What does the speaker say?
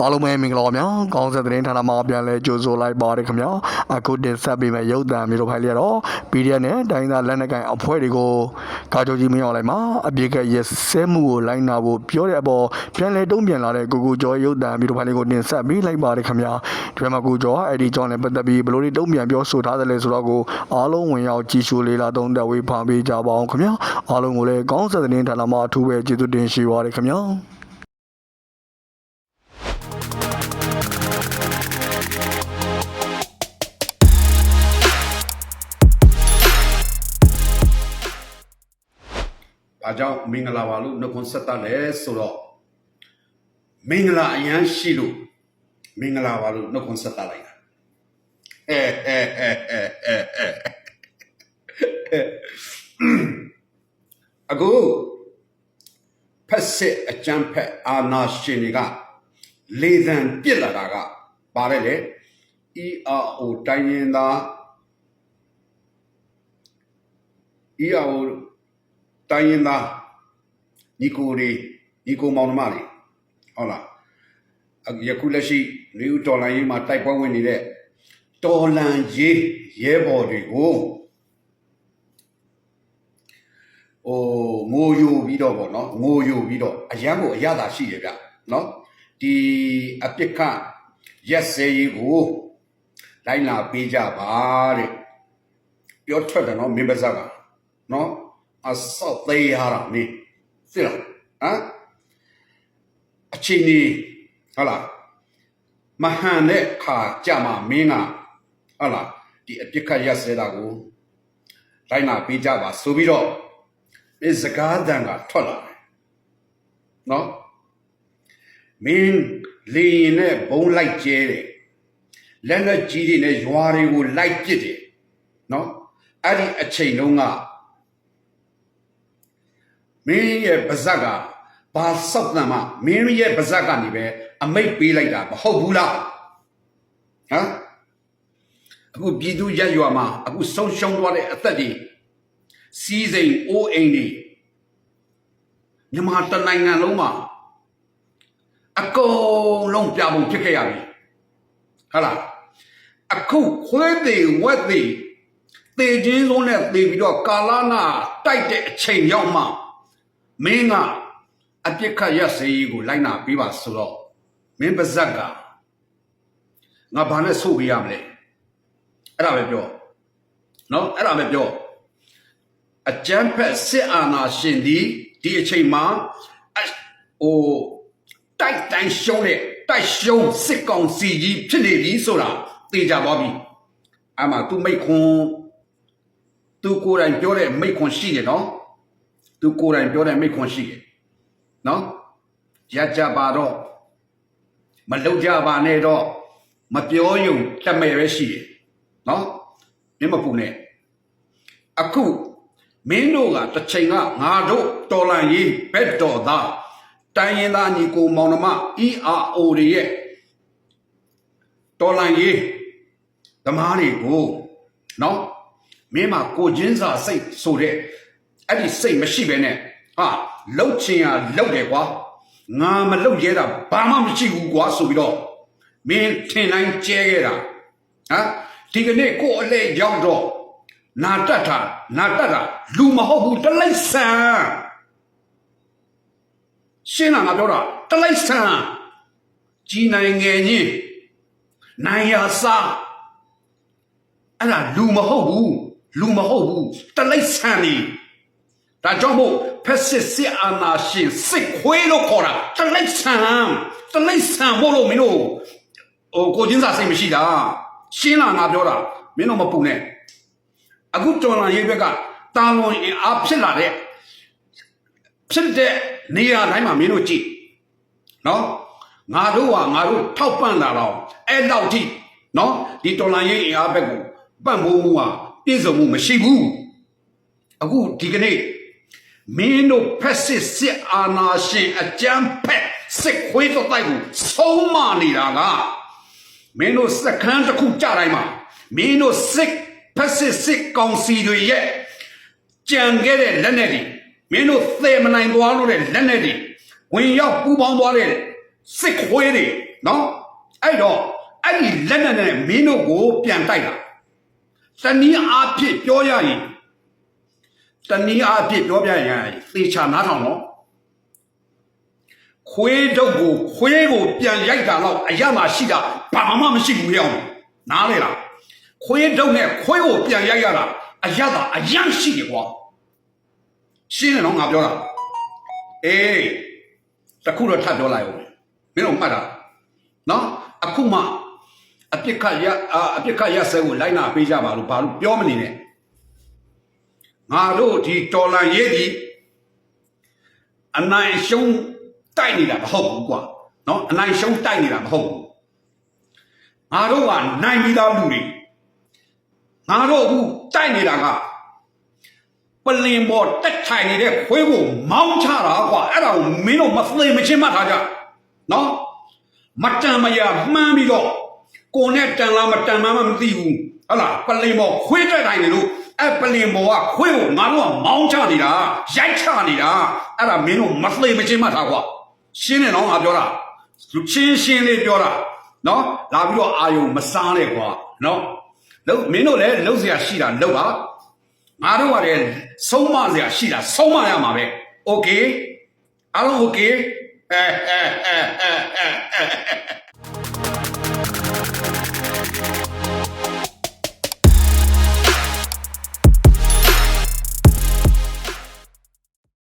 အားလုံးပဲမင်္ဂလာပါဗျာကောင်းဆက်သတင်းဌာနမှာပြန်လဲကြိုဆိုလိုက်ပါတယ်ခင်ဗျာအခုတင်ဆက်ပေးမယ့်ရုပ်သံမျိုးတို့ဖိုင်လေးကတော့ PDF နဲ့တိုင်းသားလက်နက်ကိုင်အဖွဲ့တွေကိုကာကြိုကြီးမင်းအောင်လိုက်မှာအပြစ်ကရက်စဲမှုကိုလိုက်နာဖို့ပြောတဲ့အပေါ်ပြန်လဲတုံ့ပြန်လာတဲ့ကိုကိုကျော်ရုပ်သံမျိုးတို့ဖိုင်လေးကိုတင်ဆက်ပေးလိုက်ပါတယ်ခင်ဗျာဒီမှာကိုကျော်ကအဲ့ဒီကြောင့်လည်းပတ်သက်ပြီးဘယ်လိုတွေတုံ့ပြန်ပြောဆိုထားတယ်လဲဆိုတော့ကိုအားလုံးဝင်ရောက်ကြည့်ရှုလေးလာသုံးသက်ဝေးဖန်ပေးကြပါအောင်ခင်ဗျာအားလုံးကိုလည်းကောင်းဆက်သတင်းဌာနမှာအထူးပဲကျေးဇူးတင်ရှိပါတယ်ခင်ဗျာ။ ဒါကြောင့်မင်္ဂလာပါလို့နှုတ်ခွန်းဆက်တတ်လဲဆိုတော့မင်္ဂလာအရန်ရှိလို့မင်္ဂလာပါလို့နှုတ်ခွန်းဆက်တတ်လိုက်တာ။အဲအဲအဲအဲအဲအဲအခုဖက်စစ်အကြံဖက်အာနာရှင်တွေကလေသံပြစ်လာတာကပါတယ်လေ ERO တိုင်းရင်းသား ERO တိုင်းရင်းသားညီကိုတွေညီကိုမောင်နှမတွေဟုတ်လားအခုယခုလက်ရှိနေဦးတော်လန်ရေးမှာတိုက်ပွဲဝင်နေတဲ့တော်လန်ရေးရဲဘော်တွေကိုဟိုငိုယိုပြီးတော့ဗောနော်ငိုယိုပြီးတော့အရန်ကိုအရသာရှိတယ်ဗျနော်ဒီအပစ်ခတ်ရက်စဲရေးကိုလိုက်လာပေးကြပါတဲ့ပြောထွက်တယ်နော်မင်းပါးစပ်ကနော် အဆောက်သေးရတာနေသိလားဟမ်အချိန်ကြီးဟုတ်လားမဟန်တဲ့ခါကြမှာမင်းကဟုတ်လားဒီအပြစ်ခတ်ရက်စဲတာကိုလိုက်နာပေးကြပါဆိုပြီးတော့ဒီစကားတန်ကထွက်လာတယ်နော်မင်းလီရင်နဲ့ဘုံလိုက်ကျဲတယ်လက်လက်ကြီးတွေနဲ့ရွာတွေကိုလိုက်ပစ်တယ်နော်အဲ့ဒီအချိန်တုန်းက မင်းရဲ့ပါဇက်ကဘာစောက်တမ်းမမင်းရဲ့ပါဇက်ကနေပဲအမိတ်ပေးလိုက်တာမဟုတ်ဘူးလားဟမ်အခုပြည်သူရက်ရွာမှာအခုဆုံးရှုံးသွားတဲ့အသက်တွေစီးစိမ်အိုးအိမ်တွေမြန်မာတနိုင်ငံလုံးမှာအကုန်လုံးပြပုံဖြစ်ခဲ့ရပြီဟုတ်လားအခုခွေးတွေဝက်တွေတေချင်းဆုံးနဲ့တေပြီးတော့ကာလာနာတိုက်တဲ့အချိန်ရောက်မှ မင်းကအပြစ်ခတ်ရစေးကိုလိုက်နာပေးပါဆိုတော့မင်းပါဇက်ကငါဘာနဲ့ဆို့ပေးရမလဲအဲ့ဒါပဲပြောနော်အဲ့ဒါပဲပြောအကျန်းဖက်စစ်အာဏာရှင်ဒီဒီအချိန်မှာအဟိုတိုက်တိုင်းရှုံးတဲ့တိုက်ရှုံးစစ်ကောင်စီကြီးဖြစ်နေပြီဆိုတာသိကြပါပြီအမှသူမိတ်ခွန်းသူကိုယ်တိုင်ပြောတဲ့မိတ်ခွန်းရှိတယ်နော် သူကိုယ်တိုင်ပြောတဲ့မိတ်ခွန်းရှိတယ်နော်ရကြပါတော့မလုံကြပါနဲ့တော့မပြောယုံတမဲ့ပဲရှိတယ်နော်မင်းမပူနဲ့အခုမင်းတို့ကတစ်ချိန်ကငါတို့တော်လန်ရေးဘက်တော်သားတိုင်းရင်သားညီကိုမောင်နှမ ERO တွေရဲ့တော်လန်ရေးဓမားတွေကိုနော်မင်းမကိုချင်းစာစိတ်ဆိုတဲ့ အဲ့ဒီစိတ်မရှိဘဲနဲ့ဟာလှုပ်ချင်ရလှုပ်တယ်ကွာငါမလှုပ်ရဲတာဘာမှမရှိဘူးကွာဆိုပြီးတော့မင်းထင်တိုင်းကျဲခဲ့တာဟမ်ဒီကနေ့ကိုယ်အလဲရောက်တော့နာတတ်တာနာတတ်တာလူမဟုတ်ဘူးတလိမ့်ဆန်ရှင်းလာငါပြောတာတလိမ့်ဆန်ကြီးနိုင်ငယ်ကြီးနိုင်ရစားအဲ့ဒါလူမဟုတ်ဘူးလူမဟုတ်ဘူးတလိမ့်ဆန်နေ ဒါကြောင့်မို့ဖက်စစ်စစ်အာဏာရှင်စစ်ခွေးလို့ခေါ်တာတလိမ့်ဆန်တလိမ့်ဆန်မို့လို့မင်းတို့ဟိုကိုချင်းစာစိတ်မရှိတာရှင်းလာငါပြောတာမင်းတို့မပူနဲ့အခုတော်လာရေးဘက်ကတာလွန်အင်အားဖြစ်လာတဲ့ဖြစ်တဲ့နေရာတိုင်းမှာမင်းတို့ကြည့်နော်ငါတို့ကငါတို့ထောက်ပံ့လာတော့အဲ့လောက်ထိနော်ဒီတော်လာရေးအင်အားဘက်ကိုပံ့ပိုးမှုဟာပြည့်စုံမှုမရှိဘူးအခုဒီကနေ့ မင်းတို့ဖက်စစ်စစ်အာဏာရှင်အကြမ်းဖက်စစ်ခွေးတော့တိုက်ကိုဆုံးမနေတာကမင်းတို့စက္ကန့်တစ်ခုကြတိုင်းမှာမင်းတို့စစ်ဖက်စစ်စစ်ကောင်စီတွေရဲ့ကြံခဲ့တဲ့လက်နက်တွေမင်းတို့သေမနိုင်သွားလို့တဲ့လက်နက်တွေဝင်ရောက်ပူးပေါင်းသွားတဲ့စစ်ခွေးတွေနော်အဲ့တော့အဲ့ဒီလက်နက်နဲ့မင်းတို့ကိုပြန်တိုက်တာတနည်းအားဖြင့်ပြောရရင် တနည်းအားဖြင့်ပြောပြရင်သေချာနားထောင်နော်ခွေးတုပ်ကိုခွေးကိုပြန်ရိုက်တာတော့အရသာရှိတာဘာမှမရှိဘူးရောနားလေလားခွေးတုပ်နဲ့ခွေးကိုပြန်ရိုက်ရတာအရသာအရန်ရှိတယ်ကွာရှင်းတယ်နော်ငါပြောတာအေးတခုတော့ထပ်ပြောလိုက်ဦးမင်းတို့မှတ်တာနော်အခုမှအပြစ်ခတ်ရအာအပြစ်ခတ်ရဆဲကိုလိုက်နာပေးကြပါလို့ဘာလို့ပြောမနေနဲ့ ငါတို့ဒီတော်လန်ရေးဒီအနိုင်ရှုံးတိုက်နေတာမဟုတ်ဘူးကွာနော်အနိုင်ရှုံးတိုက်နေတာမဟုတ်ဘူးငါတို့ကနိုင်ပြီးသားလူတွေငါတို့အခုတိုက်နေတာကပလင်ပေါ်တက်ထိုင်နေတဲ့ခွေးကိုမောင်းချတာကွာအဲ့ဒါကိုမင်းတို့မသိမချင်းမှတ်ထားကြနော်မတန်မရမှန်းပြီးတော့ကိုနဲ့တန်လားမတန်မှန်းမသိဘူးဟုတ်လားပလင်ပေါ်ခွေးတက်ထိုင်နေလို့ အဲ့ပလင်ပေါ်ကခွေးကိုငါတို့ကမောင်းချနေတာရိုက်ချနေတာအဲ့ဒါမင်းတို့မသိမချင်းမှတ်ထားကွာရှင်းတယ်နော်ငါပြောတာလူချင်းရှင်းလေးပြောတာနော်လာပြီးတော့အာယုံမစားနဲ့ကွာနော်လို့မင်းတို့လည်းလှုပ်เสียရှိတာလှုပ်ပါငါတို့ကလည်းဆုံးမเสียရှိတာဆုံးမရမှာပဲโอเคအားလုံးโอเคအဲအဲအဲအဲအဲ